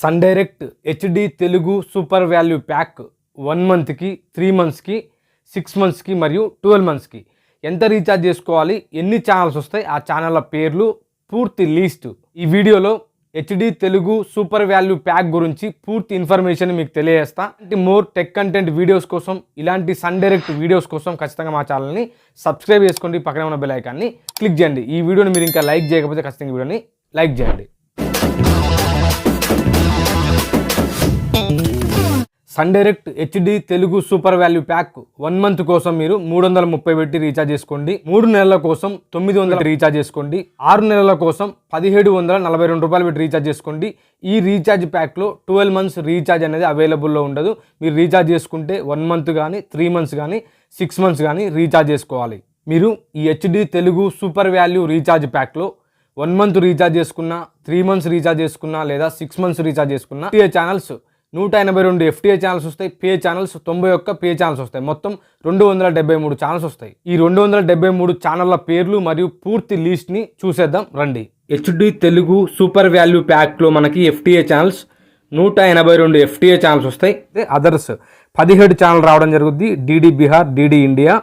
Sun Direct HD Telugu super value pack one మంత్కి three మంత్స్కి six మంత్స్కి మరియు ట్వెల్వ్ మంత్స్కి. ఎంత రీఛార్జ్ చేసుకోవాలి? ఎన్ని ఛానల్స్ వస్తాయి? ఆ ఛానళ్ళ పేర్లు పూర్తి లీస్ట్. ఈ వీడియోలో HD Telugu super value pack గురించి పూర్తి ఇన్ఫర్మేషన్ మీకు తెలియజేస్తా. ఇలాంటి మోర్ టెక్ కంటెంట్ వీడియోస్ కోసం ఇలాంటి సన్ డైరెక్ట్ వీడియోస్ కోసం ఖచ్చితంగా మా ఛానల్ని సబ్స్క్రైబ్ చేసుకోండి. పక్కన ఉన్న బెల్ ఐకాన్ని క్లిక్ చేయండి. ఈ వీడియోని మీరు ఇంకా లైక్ చేయకపోతే ఖచ్చితంగా వీడియోని లైక్ చేయండి. Sun Direct HD Telugu super value pack one month కోసం మీరు మూడు వందల ముప్పై పెట్టి రీఛార్జ్ చేసుకోండి. మూడు నెలల కోసం తొమ్మిది వందల రీఛార్జ్ చేసుకోండి. ఆరు నెలల కోసం పదిహేడు వందల నలభై రెండు రూపాయలు పెట్టి రీఛార్జ్ చేసుకోండి. ఈ రీఛార్జ్ ప్యాక్లో ట్వెల్వ్ మంత్స్ రీఛార్జ్ అనేది అవైలబుల్లో ఉండదు. మీరు రీఛార్జ్ చేసుకుంటే వన్ మంత్ కానీ త్రీ మంత్స్ కానీ సిక్స్ మంత్స్ కానీ రీఛార్జ్ చేసుకోవాలి. మీరు ఈ HD Telugu super value recharge ప్యాక్లో one month recharge చేసుకున్నా త్రీ మంత్స్ రీఛార్జ్ చేసుకున్నా లేదా సిక్స్ మంత్స్ రీఛార్జ్ చేసుకున్నా టీఏ ఛానల్స్ నూట ఎనభై రెండు ఎఫ్టీఏ ఛానల్స్ వస్తాయి పే ఛానల్స్ తొంభై ఒక్క పే ఛానల్స్ వస్తాయి. మొత్తం రెండు వందల డెబ్బై మూడు ఛానల్స్ వస్తాయి. ఈ రెండు వందల డెబ్బై మూడు ఛానళ్ళ పేర్లు మరియు పూర్తి లిస్ట్ని చూసేద్దాం రండి. హెచ్డి తెలుగు సూపర్ వాల్యూ ప్యాక్లో మనకి ఎఫ్టీఏ ఛానల్స్ నూట ఎనభై రెండు ఎఫ్టీఏ ఛానల్స్ వస్తాయి. అదర్స్ పదిహేడు ఛానల్ రావడం జరుగుద్ది. DD Bihar DD India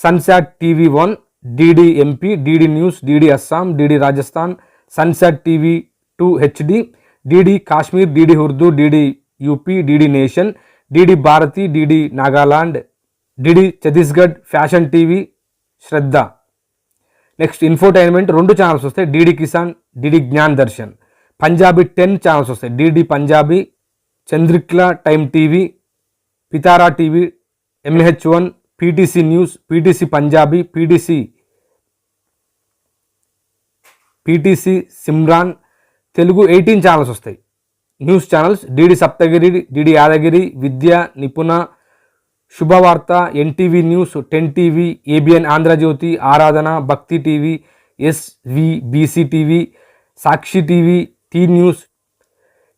Sansad TV one DD MP DD news DD Assam DD Rajasthan Sansad TV two HD DD Kashmir DD Urdu DD UP DD nation DD Bharati DD Nagaland DD Chhattisgarh fashion TV Shraddha next infotainment రెండు channels వస్తాయి DD Kisan DD Gyan Darshan Punjabi ten channels వస్తాయి DD Punjabi Chardikla time TV Pitara TV MH one PTC news PTC Punjabi PTC PTC Simran Telugu eighteen channels వస్తాయి. News channels DD Saptagiri DD Yadagiri Vidya Nipuna Subhavaartha NTV news ten TV ABN Andhra Jyothi Aaradhana Bhakti TV SV BC TV Sakshi TV T news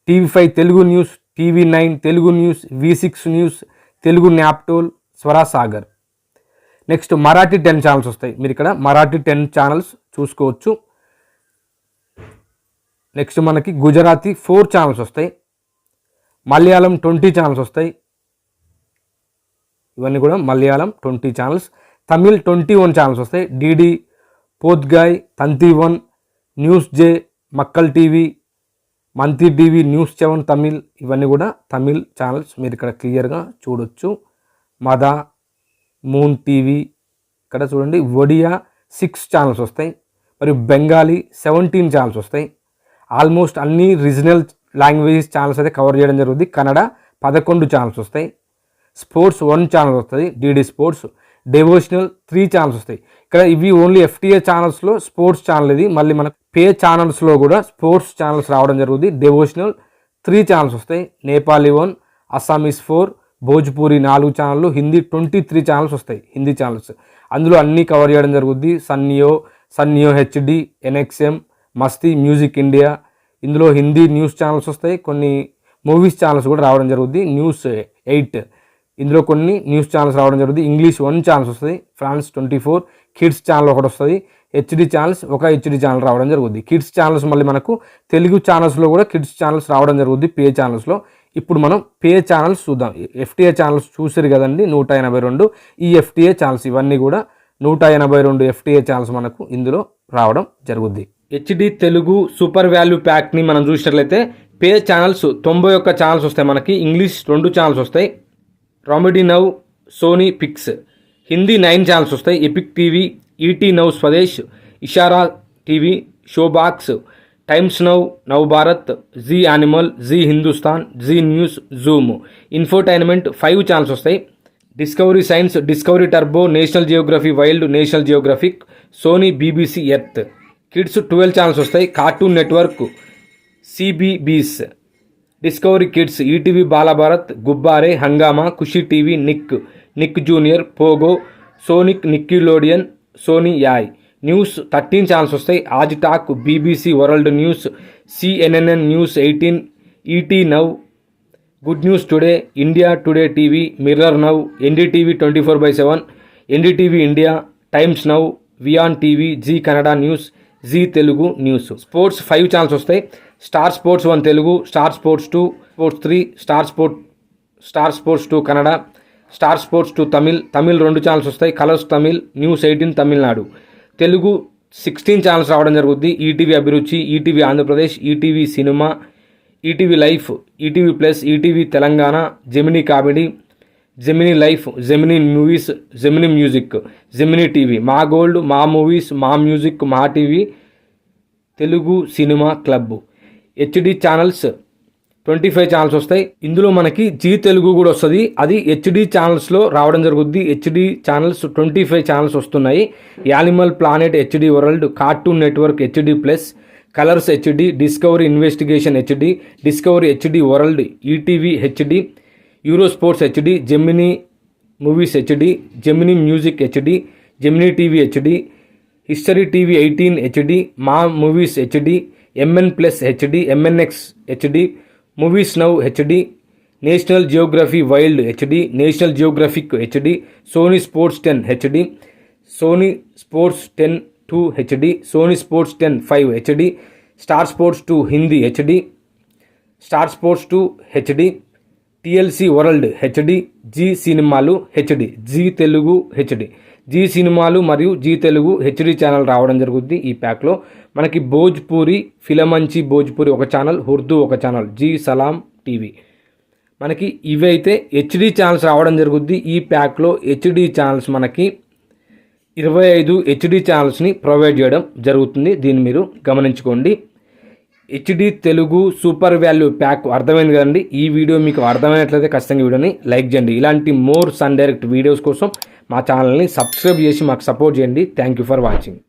TV five Telugu news TV nine Telugu news V six news Telugu Naaptol Swarasagar. Next Marathi ten channels వస్తాయి. మీరు ఇక్కడ Marathi ten channels చూసుకోవచ్చు. Next మనకి Gujarati four channels వస్తాయి. Malayalam twenty channels వస్తాయి. ఇవన్నీ కూడా Malayalam twenty channels. Tamil twenty one channels వస్తాయి. DD Podhigai Thanthi one news J Makkal TV Manthi TV news seven Tamil ఇవన్నీ కూడా తమిళ్ ఛానల్స్ మీరు ఇక్కడ క్లియర్గా చూడొచ్చు. మదా మూన్ టీవీ ఇక్కడ చూడండి. ఒడియా సిక్స్ ఛానల్స్ వస్తాయి. మరియు బెంగాలీ సెవెంటీన్ ఛానల్స్ వస్తాయి. ఆల్మోస్ట్ అన్ని రీజనల్ లాంగ్వేజెస్ ఛానల్స్ అయితే కవర్ చేయడం జరుగుతుంది కన్నడ పదకొండు ఛానల్స్ వస్తాయి. స్పోర్ట్స్ వన్ ఛానల్ వస్తుంది DD sports devotional three channels వస్తాయి. ఇక్కడ ఇవి ఓన్లీ ఎఫ్టీఏ ఛానల్స్లో స్పోర్ట్స్ ఛానల్ ఇది. మళ్ళీ మనకు పే ఛానల్స్లో కూడా స్పోర్ట్స్ ఛానల్స్ రావడం జరుగుతుంది డెవోషనల్ త్రీ ఛానల్స్ వస్తాయి. నేపాలీ వన్ అస్సామీస్ ఫోర్ భోజ్పూరి నాలుగు ఛానళ్ళు హిందీ ట్వంటీ త్రీ ఛానల్స్ వస్తాయి. హిందీ ఛానల్స్ అందులో అన్నీ కవర్ చేయడం జరుగుద్ది. సన్నియో సన్నియో హెచ్డి ఎన్ఎక్స్ఎం మస్తీ మ్యూజిక్ ఇండియా. ఇందులో హిందీ న్యూస్ ఛానల్స్ వస్తాయి. కొన్ని మూవీస్ ఛానల్స్ కూడా రావడం జరుగుద్ది. News eight. ఇందులో కొన్ని న్యూస్ ఛానల్స్ రావడం జరుగుతుంది ఇంగ్లీష్ వన్ ఛానల్స్ వస్తుంది France twenty four. Kids channel ఒకటి వస్తుంది హెచ్డి ఛానల్స్ ఒక హెచ్డి ఛానల్ రావడం జరుగుతుంది కిడ్స్ ఛానల్స్ మళ్ళీ మనకు తెలుగు ఛానల్స్లో కూడా కిడ్స్ ఛానల్స్ రావడం జరుగుతుంది పే ఛానల్స్లో. ఇప్పుడు మనం పే ఛానల్స్ చూద్దాం. ఎఫ్టీఏ ఛానల్స్ చూసారు కదండి నూట ఎనభై రెండు. ఈ ఎఫ్టీఏ ఛానల్స్ ఇవన్నీ కూడా నూట ఎనభై రెండు ఎఫ్టీఏ ఛానల్స్ మనకు ఇందులో రావడం జరుగుద్ది. హెచ్డి తెలుగు సూపర్ వాల్యూ ప్యాక్ని మనం చూసినట్లయితే పే ఛానల్స్ తొంభై ఒక్క ఛానల్స్ వస్తాయి మనకి ఇంగ్లీష్ రెండు ఛానల్స్ వస్తాయి Romedy Now Sony Pix Hindi nine channels వస్తాయి Epic TV ET Now Swadesh Ishara TV Showbox Times Now Now Bharat Zee Anmol Zee Hindustan Zee news Zoom infotainment five channels వస్తాయి Discovery Science Discovery Turbo National Geography Wild National Geographic Sony BBC Earth kids twelve channels వస్తాయి. Cartoon Network CBeebies Discovery Kids ETV Bal Bharat Gubbare Hungama Khushi TV Nick Nick Junior Pogo Sonic Nickelodeon Sony Yay. News thirteen channels వస్తాయి. Aaj Tak BBC world news CNN news eighteen ET now good news today India today TV mirror now NDTV twenty four by seven NDTV India times now Wiaan TV Zee Kannada news Zee Telugu news. Sports five channels వస్తాయి. Star sports one Telugu star sports two sports three star sport star sports two Kannada star sports two Tamil Tamil రెండు channels వస్తాయి. Colors Tamil news eighteen Tamil Nadu. Telugu sixteen channels రావడం జరుగుద్ది. ETV Abhiruchi ETV Andhra Pradesh ETV cinema ETV life ETV plus ETV Telangana Gemini comedy Gemini life Gemini movies Gemini music Gemini TV Maa gold Maa movies Maa music Maa TV Telugu cinema club. HD channels twenty five channels వస్తాయి. ఇందులో మనకి G Telugu కూడా వస్తుంది. అది HD ఛానల్స్లో రావడం జరుగుద్ది. HD channels twenty five channels వస్తున్నాయి. Animal planet HD world cartoon network HD plus colors HD discovery investigation HD discovery HD world ETV HD euro sports HD Gemini movies HD Gemini music HD Gemini TV HD history TV eighteen HD Maa movies HD MN plus HD MNX HD movies now HD national geography wild HD national geographic HD Sony sports ten HD Sony sports ten two HD Sony sports ten five HD star sports two Hindi HD star sports two HD TLC world HD Zee సినిమాలు HD Zee Telugu HD. Zee సినిమాలు మరియు G Telugu HD channel రావడం జరుగుద్ది ఈ ప్యాక్లో. మనకి భోజ్పూరి ఫిలమంచి భోజ్పూరి ఒక channel Urdu ఒక channel G సలాం TV. మనకి ఇవి అయితే హెచ్డి ఛానల్స్ రావడం జరుగుద్ది ఈ ప్యాక్లో. హెచ్డి ఛానల్స్ మనకి ఇరవై ఐదు హెచ్డి ఛానల్స్ని ప్రొవైడ్ చేయడం జరుగుతుంది. దీన్ని మీరు గమనించుకోండి. HD Telugu super value pack అర్థమైంది కదండి. ఈ వీడియో మీకు అర్థమైనట్లయితే ఖచ్చితంగా వీడియోని లైక్ చేయండి. ఇలాంటి మోర్ సన్ డైరెక్ట్ వీడియోస్ కోసం మా ఛానల్ని సబ్స్క్రైబ్ చేసి మాకు సపోర్ట్ చేయండి. Thank you for watching